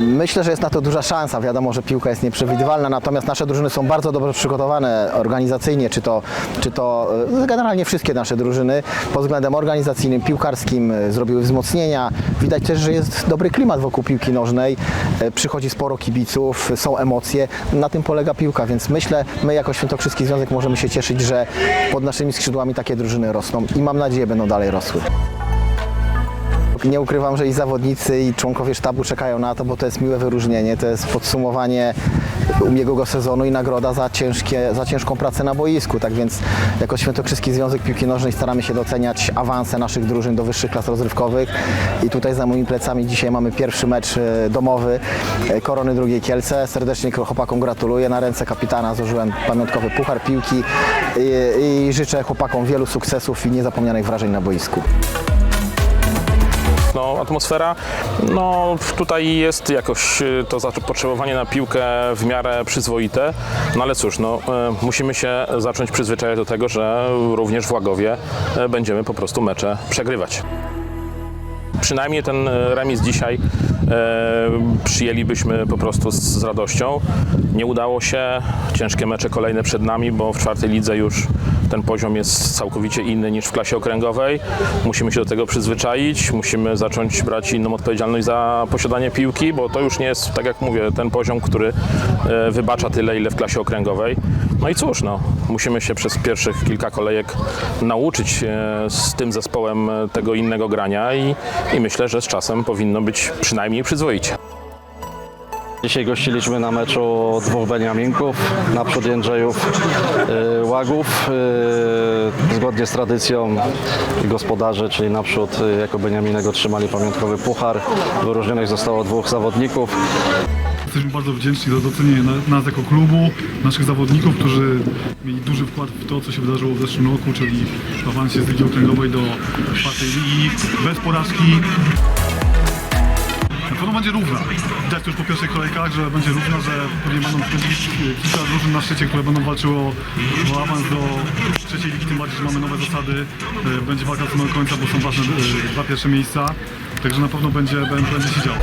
Myślę, że jest na to duża szansa. Wiadomo, że piłka jest nieprzewidywalna, natomiast nasze drużyny są bardzo dobrze przygotowane organizacyjnie, czy to, czy to e, generalnie wszystkie nasze drużyny pod względem organizacyjnym, piłkarskim e, zrobiły wzmocnienia. Widać też, że jest dobry klimat wokół piłki nożnej. E, Przychodzi sporo kibiców, są emocje. Na tym polega piłka, więc myślę, my jako Świętokrzyski Związek możemy się cieszyć, że pod naszymi skrzydłami takie drużyny rosną i mam nadzieję będą dalej rosły. Nie ukrywam, że i zawodnicy, i członkowie sztabu czekają na to, bo to jest miłe wyróżnienie, to jest podsumowanie ubiegłego sezonu i nagroda za, ciężkie, za ciężką pracę na boisku. Tak więc jako Świętokrzyski Związek Piłki Nożnej staramy się doceniać awanse naszych drużyn do wyższych klas rozrywkowych i tutaj za moimi plecami dzisiaj mamy pierwszy mecz e, domowy e, Korony Drugiej Kielce. Serdecznie chłopakom gratuluję. Na ręce kapitana złożyłem pamiątkowy puchar piłki i, i życzę chłopakom wielu sukcesów i niezapomnianych wrażeń na boisku. No, atmosfera, no tutaj jest jakoś y, to zapotrzebowanie na piłkę w miarę przyzwoite, no ale cóż, no, y, musimy się zacząć przyzwyczajać do tego, że również w Łagowie y, będziemy po prostu mecze przegrywać. Przynajmniej ten remis dzisiaj przyjęlibyśmy po prostu z, z radością. Nie udało się, ciężkie mecze kolejne przed nami, bo w czwartej lidze już ten poziom jest całkowicie inny niż w klasie okręgowej. Musimy się do tego przyzwyczaić, musimy zacząć brać inną odpowiedzialność za posiadanie piłki, bo to już nie jest, tak jak mówię, ten poziom, który e, wybacza tyle, ile w klasie okręgowej. No i cóż, no, musimy się przez pierwszych kilka kolejek nauczyć e, z tym zespołem e, tego innego grania i, i myślę, że z czasem powinno być przynajmniej przyzwoicie. Dzisiaj gościliśmy na meczu dwóch Beniaminków, naprzód Jędrzejów y, Łagów. Y, zgodnie z tradycją gospodarzy, czyli naprzód y, jako Beniaminek otrzymali pamiątkowy puchar. Wyróżnionych zostało dwóch zawodników. Jesteśmy bardzo wdzięczni za docenienie na- nas jako klubu, naszych zawodników, którzy mieli duży wkład w to, co się wydarzyło w zeszłym roku, czyli w awansie z Ligi Okręgowej do czwartej ligi, bez porażki. Na pewno będzie równa. Widać już po pierwszych kolejkach, że będzie równa, że pewnie będą kilka drużyn na szczycie, które będą walczyły o, awans do trzeciej ligi, tym bardziej, że mamy nowe zasady. E, Będzie walka do końca, bo są ważne e, dwa pierwsze miejsca. Także na pewno będzie, będzie się działo.